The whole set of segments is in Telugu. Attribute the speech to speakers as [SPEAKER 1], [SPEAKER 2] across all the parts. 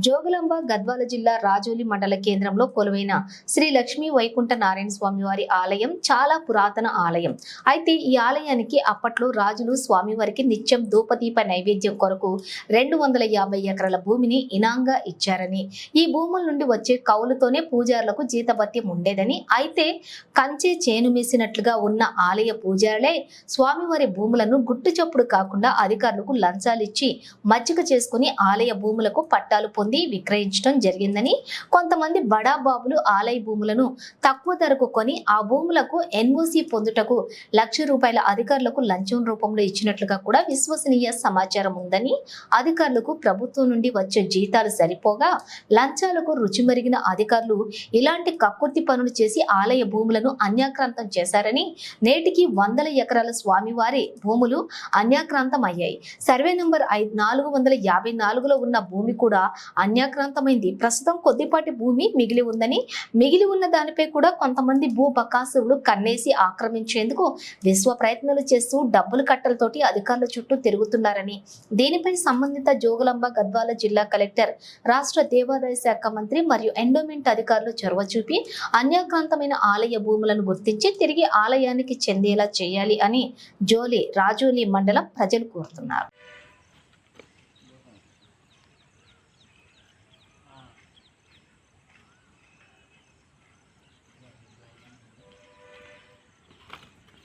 [SPEAKER 1] జోగులాంబ గద్వాల జిల్లా రాజోలి మండల కేంద్రంలో కొలువైన శ్రీ లక్ష్మీ వైకుంఠ నారాయణ స్వామి వారి ఆలయం చాలా పురాతన ఆలయం. అయితే ఈ ఆలయానికి అప్పట్లో రాజులు స్వామివారికి నిత్యం ధూపదీప నైవేద్యం కొరకు రెండు వందల యాభై ఎకరాల భూమిని ఇనాంగా ఇచ్చారని ఈ భూముల నుండి వచ్చే కౌలుతోనే పూజారులకు జీతభత్యం ఉండేదని అయితే కంచె చేను మేసినట్లుగా ఉన్న ఆలయ పూజారులే స్వామివారి భూములను గుట్టు చప్పుడు కాకుండా అధికారులకు లంచాలిచ్చి మజ్జిగ చేసుకుని ఆలయ భూములకు పట్టాలు పొంది విక్రయించడం జరిగిందని కొంతమంది బడా బాబులు ఆలయ భూములను తక్కువ ధరకు కొని ఆ భూములకు ఎన్ఓసి పొందుటకు లక్ష రూపాయల అధికారులకు లంచం రూపంలో ఇచ్చినట్లుగా కూడా విశ్వసనీయ సమాచారం ఉందని అధికారులకు ప్రభుత్వం నుండి వచ్చే జీతాలు సరిపోగా లంచాలకు రుచి మరిగిన అధికారులు ఇలాంటి కక్కుర్తి పనులు చేసి ఆలయ భూములను అన్యాక్రాంతం చేశారని నేటికి వందల ఎకరాల స్వామివారి భూములు అన్యాక్రాంతం అయ్యాయి సర్వే నంబర్ ఐదు నాలుగు వందల యాభై నాలుగులో ఉన్న భూమి కూడా అన్యాక్రాంతమైంది. ప్రస్తుతం కొద్దిపాటి భూమి మిగిలి ఉందని మిగిలి ఉన్న దానిపై కూడా కొంతమంది భూ బకాసురులు కన్నేసి ఆక్రమించేందుకు విశ్వ ప్రయత్నాలు చేస్తూ డబ్బులు కట్టలతోటి అధికారుల చుట్టూ తిరుగుతున్నారని. దీనిపై సంబంధిత జోగులాంబ గద్వాల జిల్లా కలెక్టర్ రాష్ట్ర దేవాదాయ శాఖ మంత్రి మరియు ఎండోమెంట్ అధికారులు చొరవ చూపి అన్యాక్రాంతమైన ఆలయ భూములను గుర్తించి తిరిగి ఆలయానికి చెందేలా చేయాలి అని జోలి రాజోలి మండలం ప్రజలు కోరుతున్నారు.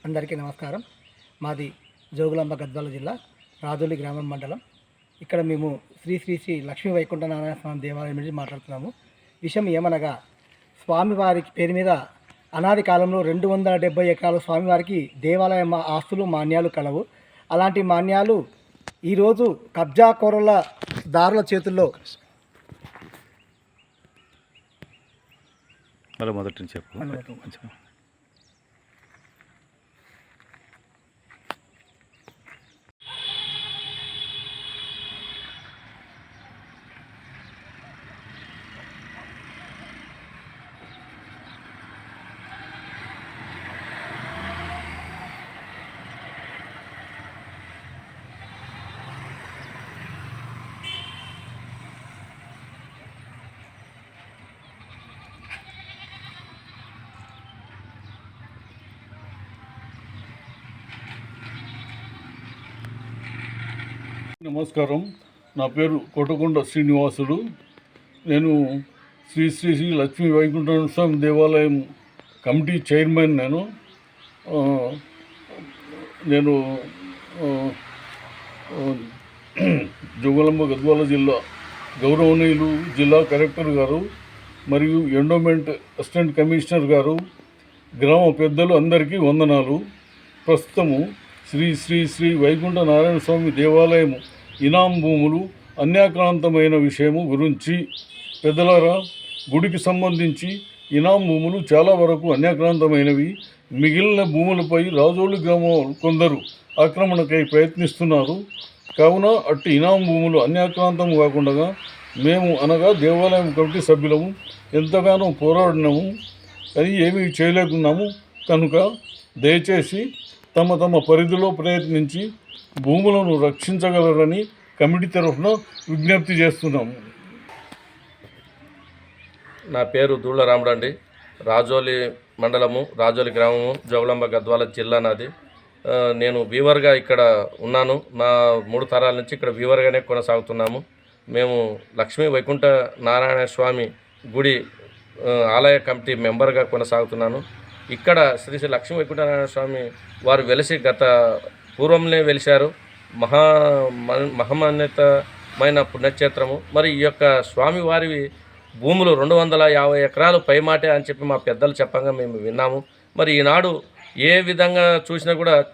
[SPEAKER 2] అందరికీ నమస్కారం. మాది జోగులాంబ గద్వాల జిల్లా రాజోలి గ్రామం మండలం. ఇక్కడ మేము శ్రీ శ్రీ శ్రీ లక్ష్మీ వైకుంఠ నారాయణ స్వామి దేవాలయం నుంచి మాట్లాడుతున్నాము. విషయం ఏమనగా స్వామివారి పేరు మీద అనాది కాలంలో రెండు వందల డెబ్బై ఎకరాల స్వామివారికి దేవాలయం ఆస్తులు మాన్యాలు కలవు. అలాంటి మాన్యాలు ఈరోజు కబ్జా కోరల దారుల చేతుల్లో
[SPEAKER 3] మొదటి నుంచి చెప్పు.
[SPEAKER 4] నమస్కారం. నా పేరు కోటకొండ శ్రీనివాసుడు. నేను శ్రీ శ్రీ శ్రీ లక్ష్మీ వైకుంఠ స్వామి దేవాలయం కమిటీ చైర్మన్ నేను. నేను ఆ, జోగులాంబ గద్వాల జిల్లా గౌరవనీయులు జిల్లా కలెక్టర్ గారు మరియు ఎండోమెంట్ అసిస్టెంట్ కమిషనర్ గారు గ్రామ పెద్దలు అందరికీ వందనాలు. ప్రస్తుతము శ్రీ శ్రీ శ్రీ వైకుంఠ నారాయణ స్వామి దేవాలయము ఇనాం భూములు అన్యాక్రాంతమైన విషయము గురించి పెద్దలారా గుడికి సంబంధించి ఇనాం భూములు చాలా వరకు అన్యాక్రాంతమైనవి. మిగిలిన భూములపై రాజోలు గ్రామం కొందరు ఆక్రమణకై ప్రయత్నిస్తున్నారు. కావున అట్టి ఇనాం భూములు అన్యాక్రాంతం కాకుండా మేము అనగా దేవాలయం కమిటీ సభ్యులము ఎంతగానో పోరాడినాము. కానీ ఏమీ చేయలేకున్నాము. కనుక దయచేసి తమ తమ పరిధిలో ప్రయత్నించి భూములను రక్షించగలరని కమిటీ తరఫున విజ్ఞప్తి చేస్తున్నాము.
[SPEAKER 5] నా పేరు దూళ్ళ రాముడు అండి. రాజోలి మండలము రాజోలి గ్రామము జోగులాంబ గద్వాల జిల్లా నాది. నేను వీవర్గా ఇక్కడ ఉన్నాను. నా మూడు తరాల నుంచి ఇక్కడ వీవర్గానే కొనసాగుతున్నాము. మేము లక్ష్మీ వైకుంఠ నారాయణ స్వామి గుడి ఆలయ కమిటీ మెంబర్గా కొనసాగుతున్నాను. ఇక్కడ శ్రీ శ్రీ లక్ష్మీ వెంకటనారాయణ స్వామి వారు వెలిసి గత పూర్వంలో వెలిశారు. మహా మహమాన్యతమైన పుణ్యక్షేత్రము. మరి ఈ యొక్క స్వామి వారివి భూములు రెండు వందల యాభై ఎకరాలు పైమాటే అని చెప్పి మా పెద్దలు చెప్పంగా మేము విన్నాము. మరి ఈనాడు ఏ విధంగా చూసినా కూడా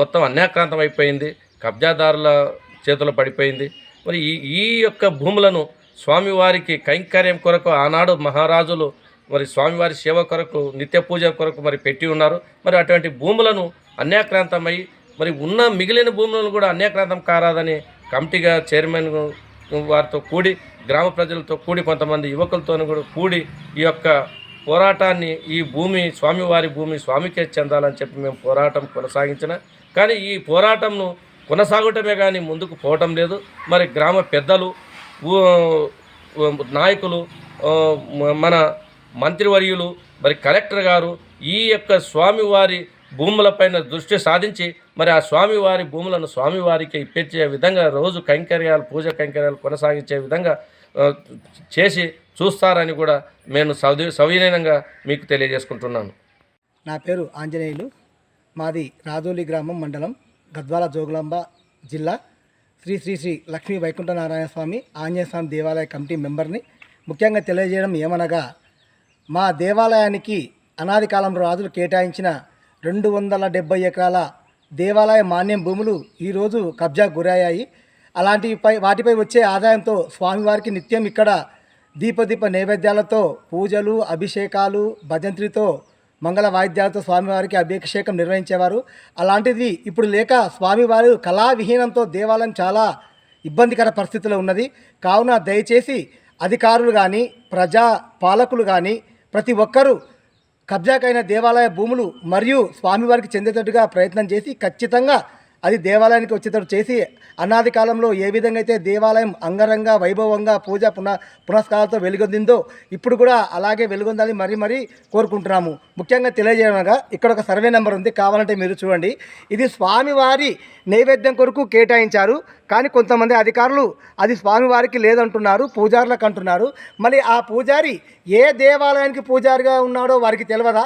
[SPEAKER 5] మొత్తం అన్యాక్రాంతం అయిపోయింది. కబ్జాదారుల చేతిలో పడిపోయింది. మరి ఈ ఈ యొక్క భూములను స్వామివారికి కైంకర్యం కొరకు ఆనాడు మహారాజులు మరి స్వామివారి సేవ కొరకు నిత్య పూజ కొరకు మరి పెట్టి ఉన్నారు. మరి అటువంటి భూములను అన్యాక్రాంతమై మరి ఉన్న మిగిలిన భూములను కూడా అన్యాక్రాంతం కారాదని కమిటీగా చైర్మన్ వారితో కూడి గ్రామ ప్రజలతో కూడి కొంతమంది యువకులతో కూడా కూడి ఈ యొక్క పోరాటాన్ని ఈ భూమి స్వామివారి భూమి స్వామికే చెందాలని చెప్పి మేము పోరాటం కొనసాగించిన. కానీ ఈ పోరాటంను కొనసాగటమే కానీ ముందుకు పోవటం లేదు. మరి గ్రామ పెద్దలు నాయకులు మన మంత్రివర్యులు మరి కలెక్టర్ గారు ఈ యొక్క స్వామివారి భూములపైన దృష్టి సాధించి మరి ఆ స్వామివారి భూములను స్వామివారికి ఇప్పించే విధంగా రోజు కైంకర్యాలు పూజ కైంకర్యాలు కొనసాగించే విధంగా చేసి చూస్తారని కూడా నేను సవి సవినయంగా మీకు తెలియజేసుకుంటున్నాను.
[SPEAKER 2] నా పేరు ఆంజనేయులు. మాది రాజోలి గ్రామం మండలం గద్వాల జోగులాంబ జిల్లా. శ్రీ శ్రీ శ్రీ లక్ష్మీ వైకుంఠ నారాయణ స్వామి ఆంజనేయ స్వామి దేవాలయ కమిటీ మెంబర్ని ముఖ్యంగా తెలియజేయడం ఏమనగా మా దేవాలయానికి అనాది కాలంలో రాజులు కేటాయించిన రెండు వందల డెబ్బై ఎకరాల దేవాలయ మాన్యం భూములు ఈరోజు కబ్జా గురయ్యాయి. అలాంటిపై వాటిపై వచ్చే ఆదాయంతో స్వామివారికి నిత్యం ఇక్కడ దీపదీప నైవేద్యాలతో పూజలు అభిషేకాలు భజంత్రితో మంగళ వాయిద్యాలతో స్వామివారికి అభిషేకం నిర్వహించేవారు. అలాంటిది ఇప్పుడు లేక స్వామివారు కళావిహీనంతో దేవాలయం చాలా ఇబ్బందికర పరిస్థితిలో ఉన్నది. కావున దయచేసి అధికారులు కానీ ప్రజా పాలకులు కానీ ప్రతి ఒక్కరూ కబ్జాకైన దేవాలయ భూములు మరియు స్వామివారికి చెందేటట్టుగా ప్రయత్నం చేసి ఖచ్చితంగా అది దేవాలయానికి వచ్చేటట్టు చేసి అనాది కాలంలో ఏ విధంగా అయితే దేవాలయం అంగరంగ వైభవంగా పూజ పున పునస్కారాలతో వెలుగొందిందో ఇప్పుడు కూడా అలాగే వెలుగొందాలని మరీ మరీ కోరుకుంటున్నాము. ముఖ్యంగా తెలియజేయగా ఇక్కడ ఒక సర్వే నెంబర్ ఉంది. కావాలంటే మీరు చూడండి. ఇది స్వామివారి నైవేద్యం కొరకు కేటాయించారు. కానీ కొంతమంది అధికారులు అది స్వామివారికి లేదంటున్నారు పూజారులకు అంటున్నారు. మళ్ళీ ఆ పూజారి ఏ దేవాలయానికి పూజారిగా ఉన్నాడో వారికి తెలియదా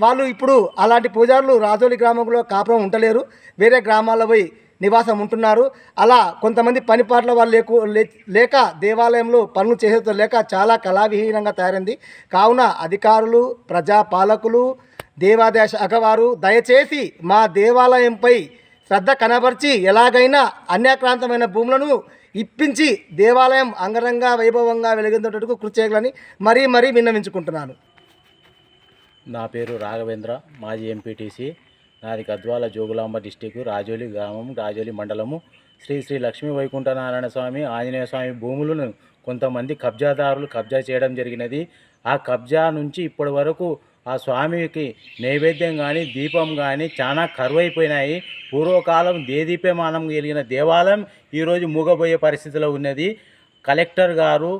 [SPEAKER 2] వాళ్ళు ఇప్పుడు అలాంటి పూజారులు రాజోలి గ్రామంలో కాపురం ఉండలేరు. వేరే గ్రామాల్లో పోయి నివాసం ఉంటున్నారు. అలా కొంతమంది పనిపాట్ల వాళ్ళు లేకు లే- లేక దేవాలయంలో పనులు చేసేతో లేక చాలా కళావిహీనంగా తయారైంది. కావున అధికారులు ప్రజా పాలకులు దేవాదాయ శాఖ వారు దయచేసి మా దేవాలయంపై శ్రద్ధ కనబరిచి ఎలాగైనా అన్యాక్రాంతమైన భూములను ఇప్పించి దేవాలయం అంగరంగ వైభవంగా వెలిగేటట్టుకు కృషి చేయాలని మరీ మరీ విన్నవించుకుంటున్నాను.
[SPEAKER 3] నా పేరు రాఘవేంద్ర మాజీ ఎంపీటీసీ నాది గద్వాల జోగులాంబ డిస్టిక్ రాజోలి గ్రామం రాజోలి మండలము. శ్రీ శ్రీ లక్ష్మీ వైకుంఠ నారాయణ స్వామి ఆంజనేయ స్వామి భూములను కొంతమంది కబ్జాదారులు కబ్జా చేయడం జరిగినది. ఆ కబ్జా నుంచి ఇప్పటి వరకు ఆ స్వామికి నైవేద్యం కానీ దీపం కానీ చాలా కరువైపోయినాయి. పూర్వకాలం దేదీప్యమానం కలిగిన దేవాలయం ఈరోజు మూగబోయే పరిస్థితిలో ఉన్నది. కలెక్టర్ గారు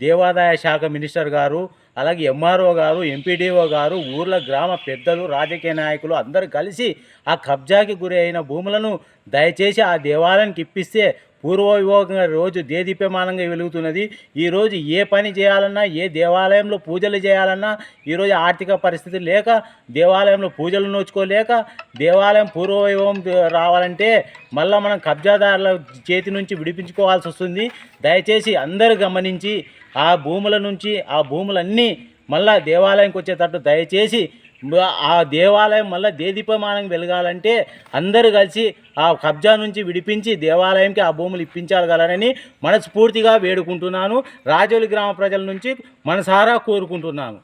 [SPEAKER 3] దేవాదాయ శాఖ మినిస్టర్ గారు అలాగే ఎంఆర్ఓ గారు ఎంపీడీఓ గారు ఊర్ల గ్రామ పెద్దలు రాజకీయ నాయకులు అందరూ కలిసి ఆ కబ్జాకి గురి అయిన భూములను దయచేసి ఆ దేవాలయానికి ఇప్పిస్తే పూర్వవిభోగంగా రోజు దేదీప్యమానంగా వెలుగుతున్నది. ఈరోజు ఏ పని చేయాలన్నా ఏ దేవాలయంలో పూజలు చేయాలన్నా ఈరోజు ఆర్థిక పరిస్థితి లేక దేవాలయంలో పూజలు నోచుకోలేక దేవాలయం పూర్వవైభవం రావాలంటే మళ్ళీ మనం కబ్జాదారుల చేతి నుంచి విడిపించుకోవాల్సి వస్తుంది. దయచేసి అందరూ గమనించి ఆ భూముల నుంచి ఆ భూములన్నీ మళ్ళా దేవాలయంకి వచ్చేటట్టు దయచేసి ఆ దేవాలయం మళ్ళీ దేదీపమానం వెలగాలంటే అందరూ కలిసి ఆ కబ్జా నుంచి విడిపించి దేవాలయంకి ఆ భూములు ఇప్పించగలరని మనస్ఫూర్తిగా వేడుకుంటున్నాను. రాజోలి గ్రామ ప్రజల నుంచి మనసారా కోరుకుంటున్నాను.